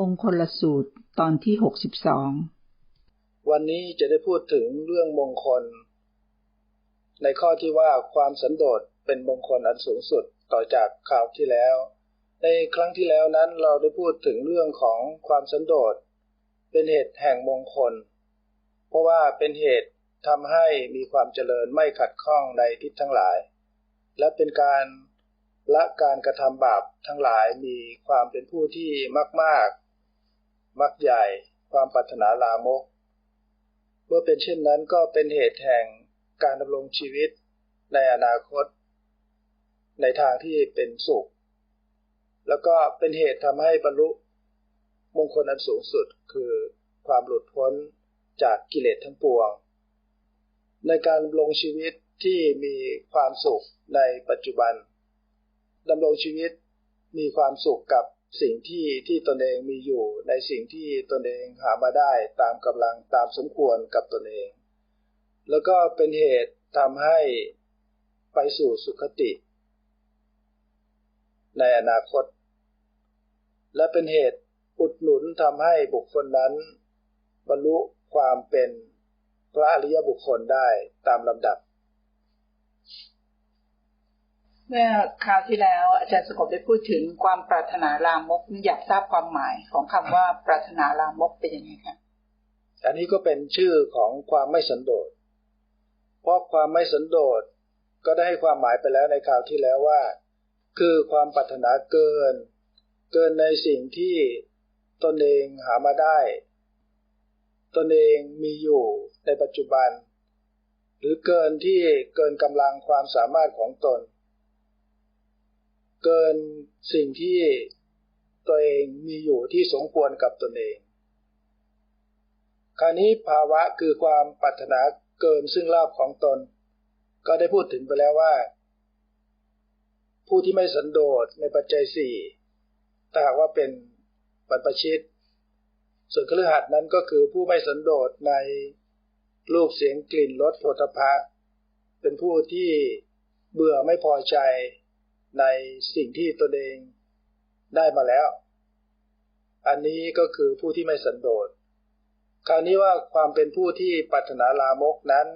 มงคลสูตรตอนที่หกสิบสองวันนี้จะได้พูดถึงเรื่องมงคล ในข้อที่ว่าความสันโดษเป็นมงคลอันสูงสุดต่อจากคราวที่แล้ว ในครั้งที่แล้วนั้นเราได้พูดถึงเรื่องของความสันโดษเป็นเหตุแห่งมงคล เพราะว่าเป็นเหตุทำให้มีความเจริญไม่ขัดข้องในทิศทั้งหลาย และเป็นการละการกระทำบาปทั้งหลายมีความเป็นผู้ที่มากๆ มักใหญ่ ความปรารถนาลามก เมื่อเป็นเช่นนั้นก็เป็นเหตุแห่งการดำรงชีวิตในอนาคต ในทางที่เป็นสุข แล้วก็เป็นเหตุทำให้บรรลุมงคลอันสูงสุดคือความหลุดพ้นจากกิเลสทั้งปวง ในการดำรงชีวิตที่มีความสุขในปัจจุบันดำรงชีวิตมีความสุขกับ สิ่งที่ที่ตนเองมีอยู่ในสิ่งที่ตนเองหามาได้ตามกำลังตามสมควรกับตนเอง แล้วก็เป็นเหตุทำให้ไปสู่สุขติ ในอนาคต และเป็นเหตุอุดหนุนทำให้บุคคลนั้น บรรลุความเป็นพระอริยบุคคลได้ตามลำดับ เมื่อคราวที่แล้ว อาจารย์สกบได้พูดถึงความปรารถนาลามกอยากทราบความหมายของคำว่าปรารถนาลามกเป็นยังไงคะอันนี้ก็เป็นชื่อของความไม่สันโดษ เพราะความไม่สันโดษก็ได้ให้ความหมายไปแล้วในคราวที่แล้วว่า คือความปรารถนาเกิน เกินในสิ่งที่ตนเองหามาได้ ตนเองมีอยู่ในปัจจุบัน หรือเกินที่เกินกำลังความสามารถของตน เกินสิ่งที่ตัวเองมีอยู่ที่สมควรกับตนเอง คราวนี้ภาวะคือความปรารถนาเกินซึ่งลาภของตน ก็ได้พูดถึงไปแล้วว่า ผู้ที่ไม่สันโดษในปัจจัยสี่ถ้าหากว่าเป็นปัจปชิต ส่วนเครือหัดนั้นก็คือผู้ไม่สันโดษในรูปเสียงกลิ่นรสโผฏฐะเป็นผู้ที่เบื่อไม่พอใจ ในสิ่งที่ตนเองได้มาแล้ว อันนี้ก็คือผู้ที่ไม่สันโดษ คราวนี้ว่าความเป็นผู้ที่ปรารถนาลามกนั้น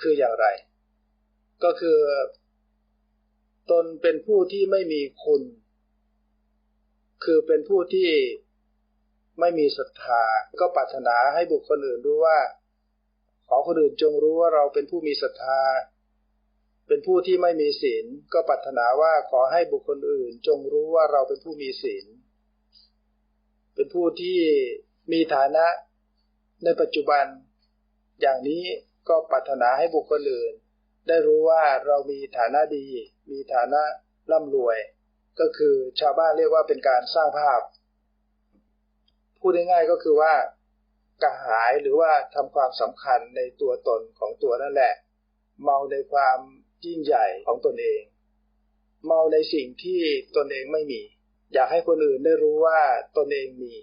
คืออย่างไร ก็คือ ตนเป็นผู้ที่ไม่มีคุณ คือเป็นผู้ที่ไม่มีศรัทธา ก็ปรารถนาให้บุคคลอื่นรู้ว่า ขอคนอื่นจงรู้ว่าเราเป็นผู้มีศรัทธา เป็นผู้ที่ไม่มีศีลก็ปรารถนาว่าขอให้บุคคลอื่น จงรู้ว่าเราเป็นผู้มีศีล เป็นผู้ที่มีฐานะในปัจจุบัน อย่างนี้ก็ปรารถนาให้บุคคลอื่น ได้รู้ว่าเรามีฐานะดี มีฐานะร่ำรวย ก็คือชาวบ้านเรียกว่าเป็นการสร้างภาพ พูดง่ายๆก็คือว่ากระหายหรือว่าทำความสำคัญในตัวตนของตัวนั่นแหละ เมาในความ ยิ่งใหญ่ของตนเองเมาในสิ่งที่ตนเองไม่มี อยากให้คนอื่นได้รู้ว่าตนเองมี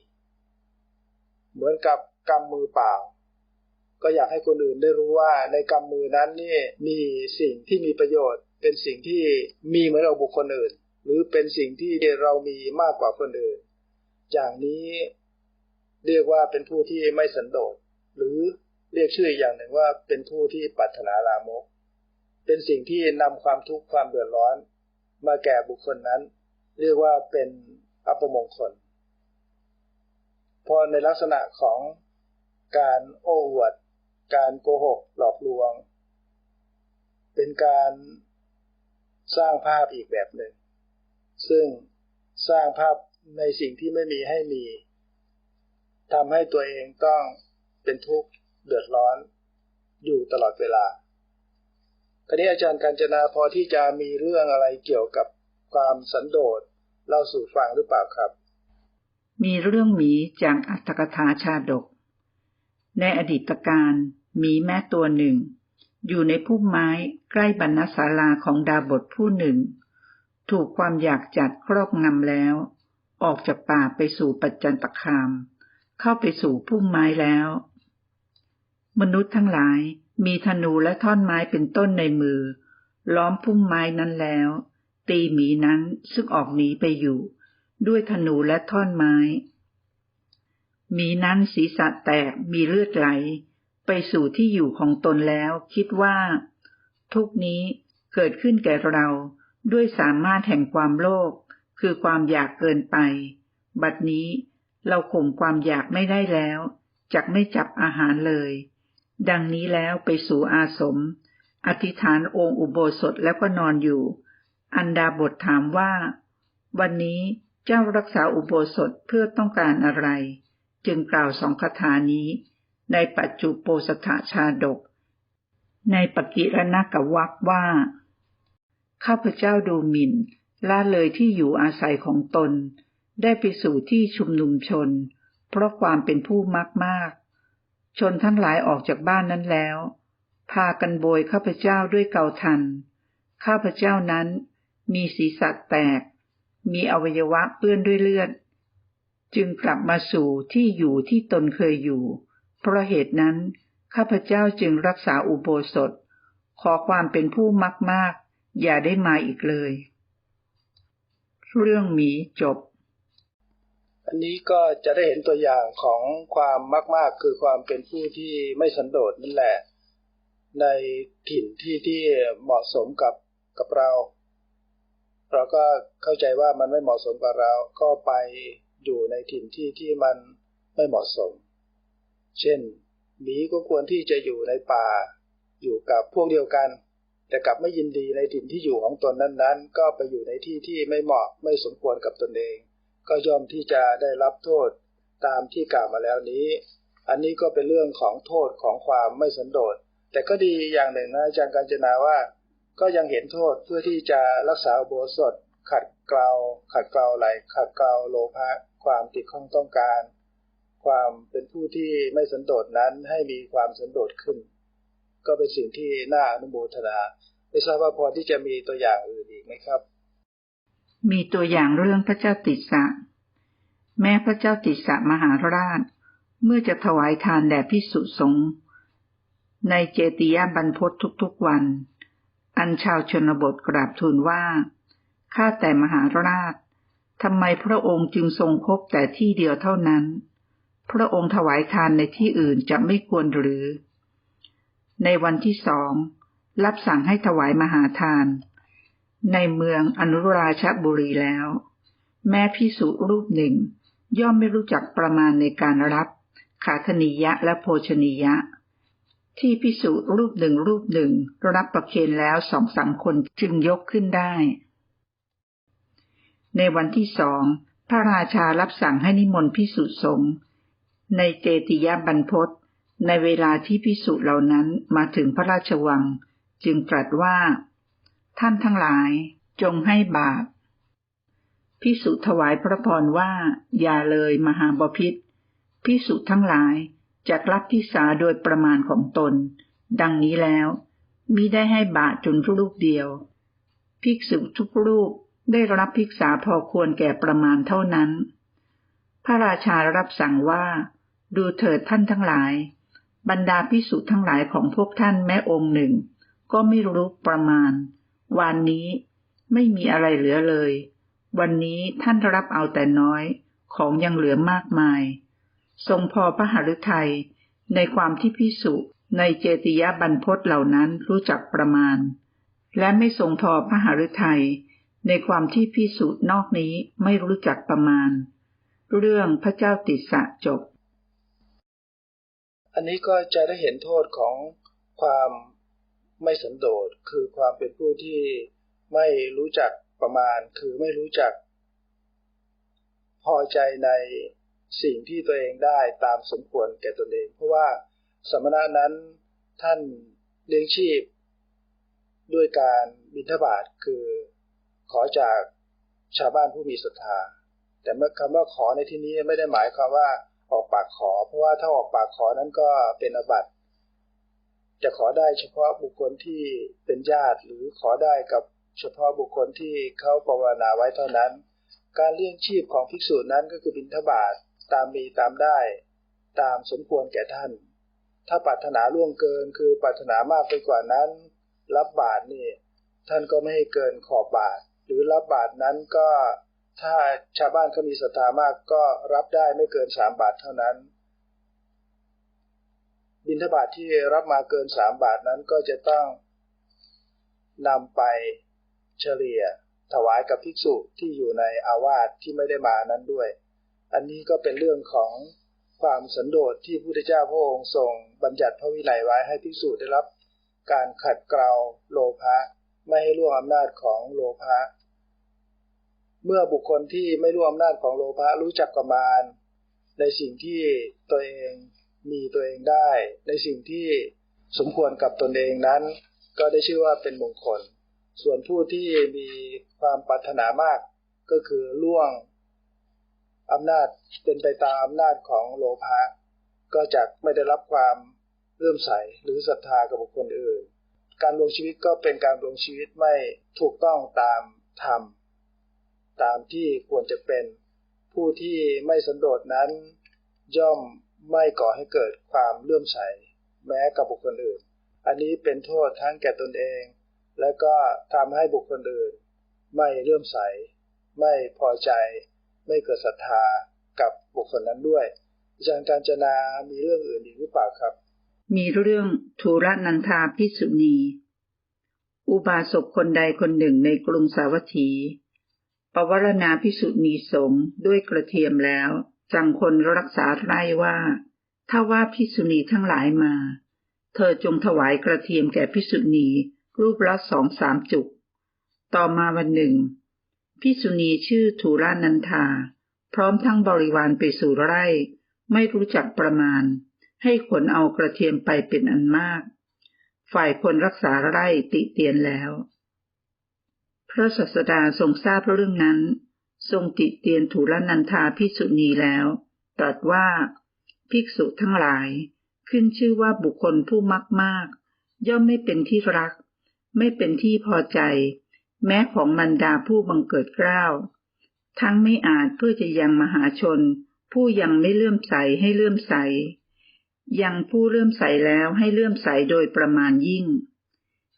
เหมือนกับกำมือเปล่า ก็อยากให้คนอื่นได้รู้ว่าในกำมือนั้นนี่มีสิ่งที่มีประโยชน์ เป็นสิ่งที่มีเหมือนเราบุคคลอื่น หรือเป็นสิ่งที่เรามีมากกว่าคนอื่น อย่างนี้เรียกว่าเป็นผู้ที่ไม่สันโดษหรือเรียกชื่ออย่างหนึ่งว่าเป็นผู้ที่ปรารถนาลามก เป็นสิ่งที่นำความทุกข์ความเดือดร้อน มาแก่บุคคลนั้น เรียกว่าเป็นอัปมงคล พอในลักษณะของการโอ้อวด การโกหกหลอกลวง เป็นการสร้างภาพอีกแบบหนึ่ง ซึ่งสร้างภาพในสิ่งที่ไม่มีให้มีทำให้ตัวเองต้องเป็นทุกข์เดือดร้อนอยู่ตลอดเวลา คราวนี้อาจารย์กัญจนาพอที่จะมีเรื่องอะไรเกี่ยวกับความสันโดษเล่าสู่ฟังหรือเปล่าครับ มีเรื่องหมีจากอัตถกถาชาดก ในอดีตการหมีแม่ตัวหนึ่ง อยู่ในพุ่มไม้ใกล้บรรณศาลาของดาบทผู้หนึ่ง ถูกความอยากจัดครอบงำแล้ว ออกจากป่าไปสู่ปัจจันตคาม เข้าไปสู่พุ่มไม้แล้ว มนุษย์ทั้งหลาย มีธนูและท่อนไม้เป็นต้นในมือ ล้อมพุ่มไม้นั้นแล้ว ตีหมีนั้นซึ่งออกหนีไปอยู่ ด้วยธนูและท่อนไม้ หมีนั้นศีรษะแตกมีเลือดไหล ไปสู่ที่อยู่ของตนแล้วคิดว่า ทุกนี้เกิดขึ้นแก่เราด้วยสามารถแห่งความโลภคือความอยากเกินไป บัดนี้เราข่มความอยากไม่ได้แล้ว จักไม่จับอาหารเลย ดังนี้แล้วไปสู่อาสม อธิษฐานองค์อุโบสถแล้วก็นอนอยู่ อันดาบทถามว่า วันนี้เจ้ารักษาอุโบสถเพื่อต้องการอะไร จึงกล่าวสองคาถานี้ ในปัจจุโปสถาชาดก ในปกิรณกวักว่า ข้าพเจ้าดูหมิ่นละเลยที่อยู่อาศัยของตน ได้ไปสู่ที่ชุมนุมชน เพราะความเป็นผู้มักมาก ชนทั้งหลายออกจากบ้านนั้นแล้ว พากันโบยข้าพเจ้าด้วยเกาทัน ข้าพเจ้านั้น มีศีรษะแตก มีอวัยวะเปื้อนด้วยเลือด จึงกลับมาสู่ที่อยู่ที่ตนเคยอยู่ เพราะเหตุนั้น ข้าพเจ้าจึงรักษาอุโบสถ ขอความเป็นผู้มักมากอย่าได้มาอีกเลย เรื่องหมีจบ อันนี้ก็จะได้เห็นตัวอย่างของความมาก ๆ คือความเป็นผู้ที่ไม่สันโดษนั่นแหละ ในถิ่นที่ที่เหมาะสมกับกับเรา เราก็เข้าใจว่ามันไม่เหมาะสมกับเรา ก็ไปอยู่ในถิ่นที่ที่มันไม่เหมาะสม เช่นหมีก็ควรที่จะอยู่ในป่า อยู่กับพวกเดียวกัน แต่กลับไม่ยินดีในถิ่นที่อยู่ของตนนั้นๆ ก็ไปอยู่ในที่ที่ไม่เหมาะไม่สมควรกับตนเอง ก็ย่อมที่จะได้รับโทษตามที่กล่าวมาแล้วนี้ อันนี้ก็เป็นเรื่องของโทษของความไม่สันโดษ แต่ก็ดีอย่างหนึ่งนะอาจารย์กัญจนาว่า ก็ยังเห็นโทษเพื่อที่จะรักษาโบสถขัดเกลาขัดเกลาไหลขัดเกลาโลภะความติดข้องต้องการ ความเป็นผู้ที่ไม่สันโดษนั้นให้มีความสันโดษขึ้น ก็เป็นสิ่งที่น่าอนุโมทนา ไม่ทราบว่าพอที่จะมีตัวอย่างอื่นอีกไหมครับ มีตัวอย่างเรื่องพระเจ้าติสสะแม้พระเจ้าติสสะมหาราช เมื่อจะถวายทานแด่พิสุสงฆ์ในเจติยาบรรพตทุกๆวัน อันชาวชนบทกราบทูลว่า ข้าแต่มหาราชทำไมพระองค์จึงทรงคบแต่ที่เดียวเท่านั้น พระองค์ถวายทานในที่อื่นจะไม่ควรหรือ ในวันที่สอง รับสั่งให้ถวายมหาทาน ในเมืองอนุราชบุรีแล้ว แม้พิสุรูปหนึ่ง ย่อมไม่รู้จักประมาณในการรับขาธนิยะและโภชนิยะ ที่พิสุรูปหนึ่งรูปหนึ่งรับประเคนแล้วสองสามคนจึงยกขึ้นได้ ในวันที่สองพระราชารับสั่งให้นิมนต์พิสุสงฆ์ในเจติยบรรพตในเวลาที่พิสุเหล่านั้นมาถึงพระราชวัง จึงตรัสว่า ท่านทั้งหลายจงให้บาปพิสุถวายพระพรว่า อย่าเลยมหาบพิษพิสุทั้งหลายจะรับพิสาโดยประมาณของตน ดังนี้แล้วมิได้ให้บาตรจนรูปเดียว ภิกษุทุกรูปได้รับภิกษาพอควรแก่ประมาณเท่านั้น พระราชารับสั่งว่า ดูเถิดท่านทั้งหลาย บรรดาภิกษุทั้งหลายของพวกท่านแม้องค์หนึ่ง ก็ไม่รู้ประมาณ วันนี้ไม่มีอะไรเหลือเลย วันนี้ท่านรับเอาแต่น้อย ของยังเหลือมากมาย ทรงพอพระหฤทัยในความที่พิสุในเจติยบรรพตเหล่านั้นรู้จักประมาณ และไม่ทรงพอพระหฤทัยในความที่พิสุนอกนี้ไม่รู้จักประมาณ เรื่องพระเจ้าติสสะจบ อันนี้ก็จะได้เห็นโทษของความ ไม่สันโดษคือความเป็นผู้ที่ไม่รู้จักประมาณ คือไม่รู้จัก พอใจในสิ่งที่ตัวเองได้ตามสมควรแก่ตนเอง เพราะว่าสมณะนั้นท่านเลี้ยงชีพ ด้วยการบิณฑบาตคือขอจากชาวบ้านผู้มีศรัทธา แต่เมื่อคำว่าขอในที่นี้ไม่ได้หมายความว่าออกปากขอ เพราะว่าถ้าออกปากขอนั้นก็เป็นอบัติ จะขอได้เฉพาะบุคคลที่เป็นญาติ หรือขอได้กับเฉพาะบุคคลที่เขาภาวนาไว้เท่านั้น การเลี้ยงชีพของภิกษุนั้นก็คือบิณฑบาตตามมีตามได้ ตามสมควรแก่ท่าน ถ้าปรารถนาล่วงเกินคือปรารถนามากไปกว่านั้น รับบาตรนี่ท่านก็ไม่ให้เกินขอบบาตรหรือรับบาตรนั้นก็ถ้าชาวบ้านเขามีศรัทธามากก็รับได้ไม่เกินสามบาทเท่านั้น บิณฑบาตทที่รับมาเกินสามบาทนั้นก็จะต้องนำไปเฉลี่ย ถวายกับภิกษุที่อยู่ในอาวาสที่ไม่ได้มานั้นด้วย อันนี้ก็เป็นเรื่องของความสันโดษที่พระพุทธเจ้าพระองค์ทรงบัญญัติพระวินัยไว้ให้ภิกษุได้รับการขัดเกลาโลภะไม่ให้ล่วงอำนาจของโลภะเมื่อบุคคลที่ไม่ร่วมอำนาจของโลภะรู้จักประมาณ ในสิ่งที่ตัวเอง มีตัวเองได้ ในสิ่งที่สมควรกับตนเองนั้น ก็ได้ชื่อว่าเป็นมงคล ส่วนผู้ที่มีความปรารถนามากก็คือล่วงอำนาจเป็นไปตามอำนาจของโลภะก็จะไม่ได้รับความเลื่อมใสหรือศรัทธากับบุคคลอื่น การลงชีวิตก็เป็นการลงชีวิตไม่ถูกต้องตามธรรมตามที่ควรจะเป็นผู้ที่ไม่สันโดษนั้นย่อม ไม่ก่อให้เกิดความเลื่อมใส แม้กับบุคคลอื่น อันนี้เป็นโทษทั้งแก่ตนเอง และก็ทำให้บุคคลอื่น ไม่เลื่อมใส ไม่พอใจ ไม่เกิดศรัทธากับบุคคลนั้นด้วยอาจารย์การจนามีเรื่องอื่นอีกหรือเปล่าครับ มีเรื่องทูรนันทาพิสุณี อุบาสกคนใดคนหนึ่งในกรุงสาวัตถีปวารณาพิสุณีสงด้วยกระเทียมแล้ว สั่งคนรักษาไร่ว่า ถ้าว่าพิสุณีทั้งหลายมา เธอจงถวายกระเทียมแก่พิสุณีรูปละสองสามจุก ต่อมาวันหนึ่งพิสุณีชื่อทูรานันทา พร้อมทั้งบริวารไปสู่ไร่ ไม่รู้จักประมาณ ให้ขนเอากระเทียมไปเป็นอันมาก ฝ่ายคนรักษาไร่ติเตียนแล้ว พระศาสดาทรงทราบเรื่องนั้น ทรงติเตียนถูลนันทาภิกษุณีแล้วตรัสว่า ภิกษุทั้งหลาย ขึ้นชื่อว่าบุคคลผู้มักมาก ย่อมไม่เป็นที่รัก ไม่เป็นที่พอใจ แม้ของมันดาผู้บังเกิดเกล้า ทั้งไม่อาจเพื่อจะยังมหาชน ผู้ยังไม่เลื่อมใสให้เลื่อมใส ยังผู้เลื่อมใสแล้วให้เลื่อมใสโดยประมาณยิ่ง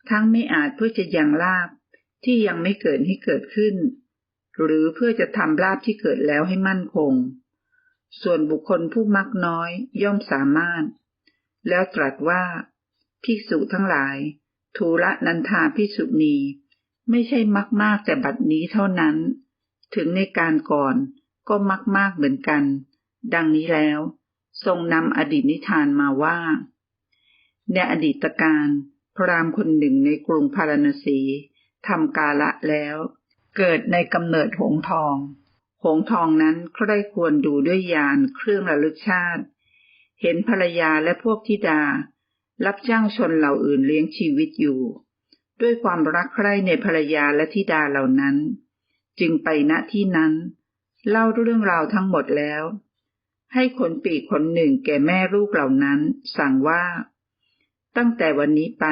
ทั้งไม่อาจเพื่อจะยังลาบที่ยังไม่เกิดให้เกิดขึ้น หรือเพื่อจะทำลาภที่เกิดแล้วให้มั่นคง ส่วนบุคคลผู้มักน้อยย่อมสามารถ แล้วตรัสว่า ภิกษุทั้งหลาย ทูละนันทาภิกษุณี ไม่ใช่มักมากแต่บัดนี้เท่านั้น ถึงในการก่อนก็มักมากเหมือนกัน ดังนี้แล้ว ทรงนำอดีตนิทานมาว่า ในอดีตการ พรามคนหนึ่งในกรุงพาราณสีทำกาละแล้ว เกิดในกำเนิดหงทอง หงทองนั้นใครควรดูด้วยยานเครื่องระลึกชาติ เห็นภรรยาและพวกธิดา รับจ้างชนเหล่าอื่นเลี้ยงชีวิตอยู่ ด้วยความรักใคร่ในภรรยาและธิดาเหล่านั้น จึงไปณที่นั้น เล่าเรื่องราวทั้งหมดแล้ว ให้คนปีกคนหนึ่งแก่แม่ลูกเหล่านั้น สั่งว่า ตั้งแต่วันนี้ไป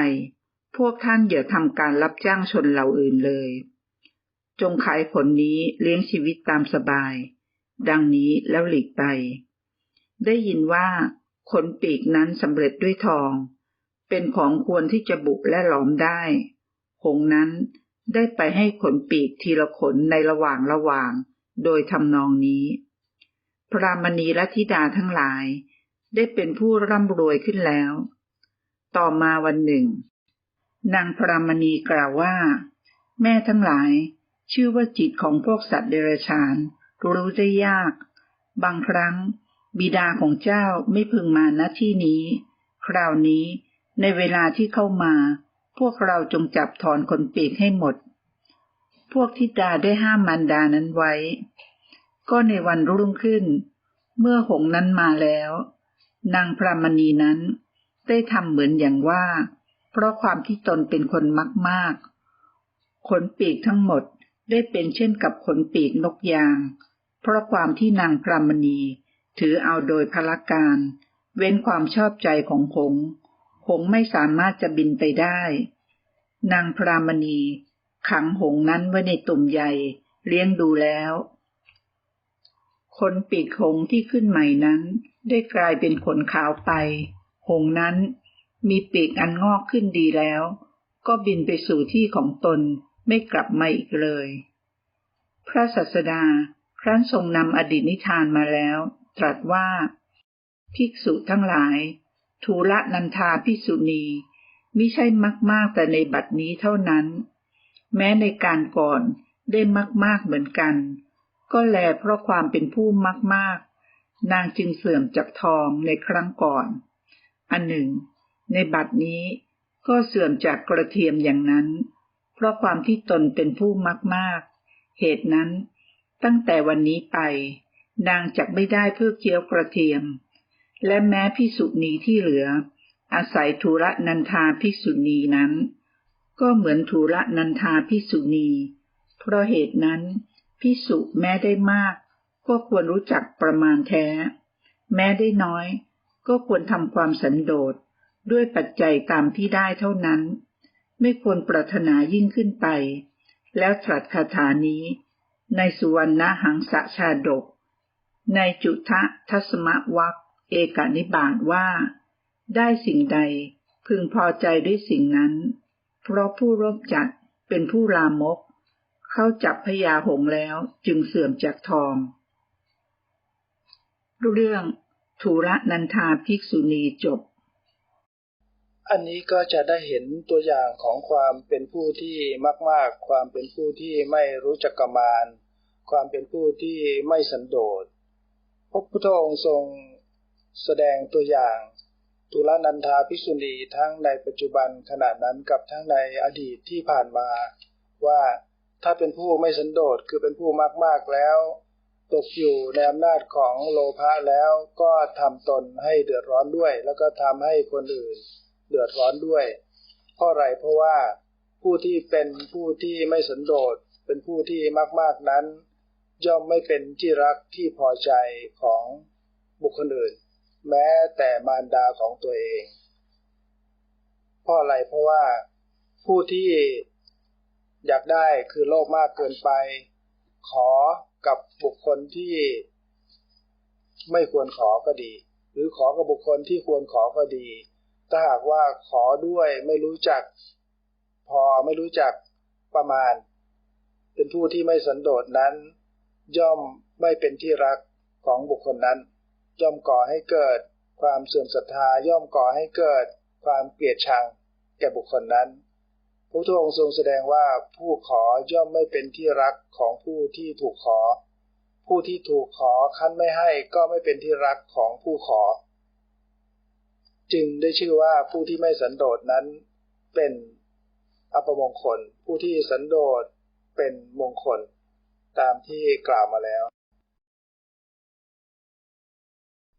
พวกท่านอย่าทำการรับจ้างชนเหล่าอื่นเลย จงขายผลนี้เลี้ยงชีวิตตามสบาย ดังนี้แล้วหลีกไป ได้ยินว่าขนปีกนั้นสำเร็จด้วยทอง เป็นของควรที่จะบุและหลอมได้ หงนั้นได้ไปให้ขนปีกทีละขนในระหว่างระหว่าง โดยทำนองนี้ พระมณีและธิดาทั้งหลาย ได้เป็นผู้ร่ำรวยขึ้นแล้ว ต่อมาวันหนึ่ง นางพรามณีกล่าวว่า แม่ทั้งหลาย ชื่อว่าจิตของพวกสัตว์เดรัจฉานรู้ได้ยาก บางครั้ง บิดาของเจ้าไม่พึงมาณที่นี้ คราวนี้ในเวลาที่เข้ามา พวกเราจงจับถอนขนปีกให้หมด พวกทิดาได้ห้ามมันดานั้นไว้ ก็ในวันรุ่งขึ้น เมื่อหงนั้นมาแล้ว นางพรามณีนั้น ได้ทำเหมือนอย่างว่า เพราะความที่ตนเป็นคนมักมากขนปีกทั้งหมด ได้เป็นเช่นกับขนปีกนกยาง เพราะความที่นางพรามณีถือเอาโดยพละการ เว้นความชอบใจของหงหงไม่สามารถจะบินไปได้ นางพรามณีขังหงนั้นไว้ในตุ่มใหญ่เลี้ยงดูแล้วขนปีกหงที่ขึ้นใหม่นั้น ได้กลายเป็นขนขาวไป หงนั้นมีปีกอันงอกขึ้นดีแล้ว ก็บินไปสู่ที่ของตน ไม่กลับมาอีกเลย พระสัสดาครั้นทรงนำอดีตนิทานมาแล้ว ตรัสว่า ภิกษุทั้งหลาย ทูละนันทาภิกษุณีมิใช่มากๆแต่ในบัดนี้เท่านั้น แม้ในการก่อนได้มาก ๆเหมือนกัน ก็แลเพราะความเป็นผู้มาก ๆ นางจึงเสื่อมจากทองในครั้งก่อน อันหนึ่ง ในบัดนี้ก็เสื่อมจากกระเทียมอย่างนั้น เพราะความที่ตนเป็นผู้มาก เหตุนั้น ตั้งแต่วันนี้ไป นางจักไม่ได้เพื่อเคี้ยวกระเทียม และแม้พิสุณีที่เหลือ อาศัยทุระนันทาพิสุณีนั้น ก็เหมือนทุระนันทาพิสุณี เพราะเหตุนั้นพิสุแม้ได้มาก ก็ควรรู้จักประมาณแท้ แม้ได้น้อย ก็ควรทำความสันโดษด้วยปัจจัยตามที่ได้เท่านั้น ไม่ควรปรารถนายิ่งขึ้นไป แล้วตรัสคาถานี้ ในสุวรรณหังสะชาดก ในจุทะทัศมวักเอกนิบาตว่า ได้สิ่งใดพึงพอใจด้วยสิ่งนั้น เพราะผู้รบจัดเป็นผู้ลามก เข้าจับพญาหงแล้วจึงเสื่อมจากทอง เรื่องทูระนันทาภิกษุณีจบ อันนี้ก็จะได้เห็นตัวอย่างของความเป็นผู้ที่มาก ๆ ความเป็นผู้ที่ไม่รู้จักกมานความเป็นผู้ที่ไม่สันโดษพระพุทธองค์ทรงแสดงตัวอย่างทุลนันทาภิกษุณีทั้งในปัจจุบันขณะนั้นกับทั้งในอดีตที่ผ่านมา ว่าถ้าเป็นผู้ไม่สันโดษคือเป็นผู้มาก ๆ แล้ว ตกอยู่ในอำนาจของโลภะแล้วก็ทำตนให้เดือดร้อนด้วย แล้วก็ทำให้คนอื่น เดือดร้อนด้วย เพราะอะไรเพราะว่าผู้ที่เป็นผู้ที่ไม่สันโดษเป็นผู้ที่มาก ๆนั้น ย่อมไม่เป็นที่รักที่พอใจของบุคคลอื่น แม้แต่มารดาของตัวเองเพราะอะไรเพราะว่าผู้ที่อยากได้คือโลภมากเกินไป ขอกับบุคคลที่ไม่ควรขอก็ดี หรือขอกับบุคคลที่ควรขอก็ดี ถ้าหากว่าขอด้วยไม่รู้จัก พอไม่รู้จักประมาณ เป็นผู้ที่ไม่สันโดษนั้น ย่อมไม่เป็นที่รักของบุคคลนั้น ย่อมก่อให้เกิด ความเสื่อมศรัทธาย่อมก่อให้เกิด ความเกลียดชังแก่บุคคลนั้นพระทุองค์ทรงแสดงว่าผู้ขอย่อมไม่เป็นที่รักของผู้ที่ถูกขอ ผู้ที่ถูกขอคั้นไม่ให้ก็ไม่เป็นที่รักของผู้ขอ จึงได้ชื่อว่าผู้ที่ไม่สันโดษนั้นเป็นอัปมงคล ผู้ที่สันโดษเป็นมงคล ตามที่กล่าวมาแล้ว